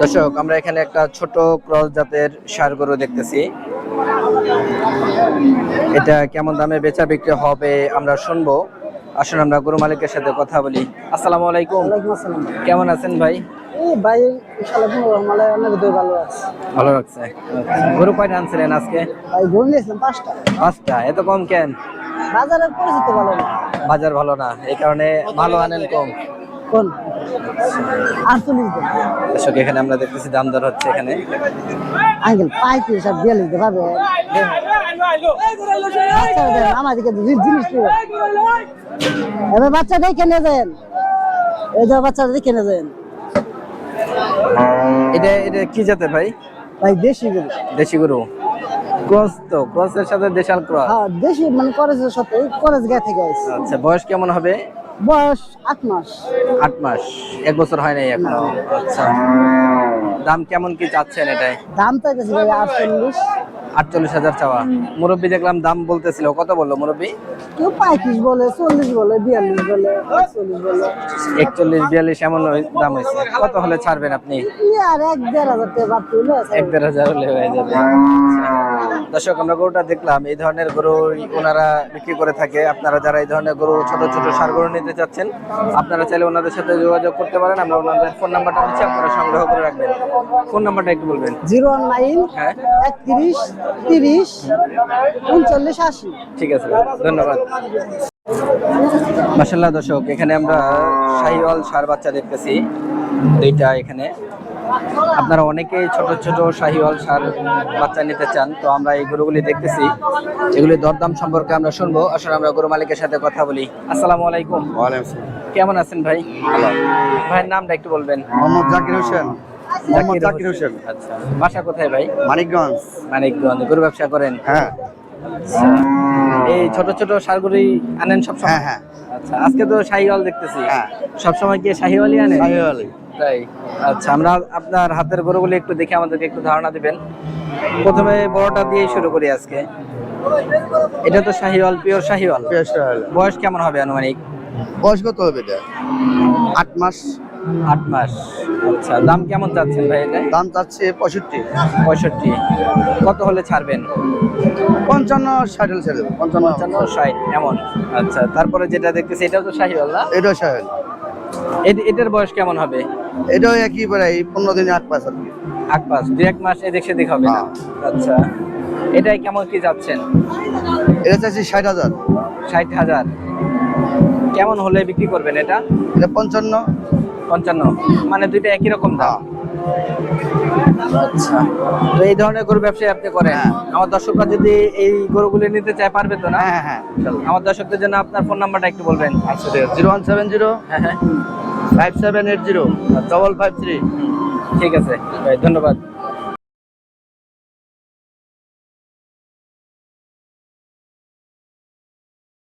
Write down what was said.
দর্শক আমরা এখানে একটা ছোট ক্রস জাতের সার গরু দেখতেছি। এটা কেমন দামে বেচা বিক্রি হবে আমরা শুনব। আসুন আমরা গরু মালিকের সাথে কথা বলি। আসসালামু আলাইকুম। কেমন আছেন ভাই? ভাই ভালো আছে। ভালো লাগছে। গরু কয়টা আনছিলেন আজকে? ভাই গরু নিয়েছিলাম পাঁচটা। পাঁচটা এত কম কেন? বাজারের পরিচিত ভালো না। বাজার ভালো না এই কারণে ভালো আনেন কম। কোন? আটচল্লিশ দিন দর্শক এখানে আমরা দেখতেছি দাম দর হচ্ছে এখানে। আঙ্কেল পঁয়ত্রিশ আর বিয়াল্লিশ দেন জি- জিনিস এবার এই যে এটা এটা কি জাতের ভাই? ভাই দেশি গরু। দেশি গরু। ক্রস তো ক্রসের সাথে দেশাল ক্রস। হ্যাঁ দেশি মানে কলেজের সাথে কলেজ গা থেকে আচ্ছা বয়স কেমন হবে? বয়স আট মাস। আট মাস। এক বছর হয় নাই এখনও? আচ্ছা। দাম কেমন কি চাচ্ছেন এটাই? দাম চাইতেছে ভাই আটচল্লিশ। আটচল্লিশ হাজার চাওয়া। মুরব্বী দেখলাম দাম বলতেছিল। কত বলল মুরব্বী? কেউ পঁয়ত্রিশ বলে চল্লিশ বলে বিয়াল্লিশ বলে একচল্লিশ বলে। একচল্লিশ বিয়াল্লিশ এমন দাম হয়েছে। কত হলে ছাড়বেন আপনি? আর এক দেড় হাজার টাকা এক দেড় হাজার হলে হয়ে যাবে। দর্শক আমরা গরুটা দেখলাম। এই ধরনের গরু ওনারা বিক্রি করে থাকে। আপনারা যারা এই ধরনের গরু ছোট ছোট সার গরু নিতে চাচ্ছেন আপনারা চাইলে ওনাদের সাথে যোগাযোগ করতে পারেন। আমরা ওনাদের ফোন নাম্বারটা নিচ্ছি আপনারা সংগ্রহ করে রাখবেন। ফোন নাম্বারটা একটু বলবেন। জিরো ওয়ান নাইন হ্যাঁ। একত্রিশ তিরিশ উনচল্লিশ আশি। ঠিক আছে ধন্যবাদ। মাসাল্লাহ দর্শক এখানে আমরা শাহিওয়াল সার বাচ্চা দেখতেছি। দুইটা এখানে। আপনারা অনেকেই ছোট ছোট শাহিওয়াল সার বাচ্চা নিতে চান তো আমরা এই গরুগুলি দেখতেছি। এগুলি দরদাম সম্পর্কে আমরা শুনব। আসলে আমরা গরু মালিকের সাথে কথা বলি। আসসালামু আলাইকুম। কেমন আছেন ভাই? ভাইয়ের নামটা একটু বলবেন। মোহাম্মদ জাকির হোসেন। মোহাম্মদ জাকির হোসেন। আচ্ছা বাসা কোথায় ভাই? মানিকগঞ্জ। মানিকগঞ্জ গরু ব্যবসা করেন? হ্যাঁ। আচ্ছা। এই ছোট ছোট সারগুলি আনেন সব হ্যাঁ হ্যাঁ। আচ্ছা আজকে তো শাহিওয়াল দেখতেছি। হ্যাঁ। সব সময় কি শাহিওয়ালই আনেন? শাহিওয়ালি। তাই? আচ্ছা আমরা আপনার হাতের গরুগুলি একটু দেখে আমাদেরকে একটু ধারণা দিবেন। প্রথমে বড়টা দিয়েই শুরু করি আজকে। এটা তো শাহিওয়াল। পিওর শাহিওয়ালি। বয়স কেমন হবে আনুমানিক? বয়স কত হবে এটা? আট মাস। আট মাস। আচ্ছা দাম কেমন চাচ্ছেন ভাই এটা? দাম চাচ্ছে পঁয়ষট্টি। পঁয়ষট্টি। কত হলে ছাড়বেন? পঞ্চান্ন ষাট হলে ছেড়ে দেবো। পঞ্চান্ন পঞ্চান্ন ষাট এমন। আচ্ছা তারপরে যেটা দেখতেছি এটাও তো শাহিওয়াল না? এটাও শাহিওয়ালি। এটার বয়স কেমন হবে? এটাও একই প্রায় পনেরো দিনে আট পাঁচ আর কি এক পাঁচ দু এক মাস এদিক সেদিক হবে না? আচ্ছা এটাই কেমন কি যাচ্ছেন? এটা চাচ্ছি ষাট হাজার। ষাট হাজার। কেমন হলে বিক্রি করবেন এটা? এটা পঞ্চান্ন পঞ্চান্ন। মানে দুইটা একই রকম দাম। হ্যাঁ আচ্ছা। তো এই ধরনের গরু ব্যবসায় আপনি করেন? হ্যাঁ। আমার দর্শকরা যদি এই গরুগুলি নিতে চায় পারবে তো না? হ্যাঁ হ্যাঁ। আমার দর্শকদের জন্য আপনার ফোন নাম্বারটা একটু বলবেন। আচ্ছা ঠিক আছে। জিরো ওয়ান সেভেন জিরো হ্যাঁ হ্যাঁ। Five seven eight zero double five three. ঠিক আছে। ভাই ধন্যবাদ।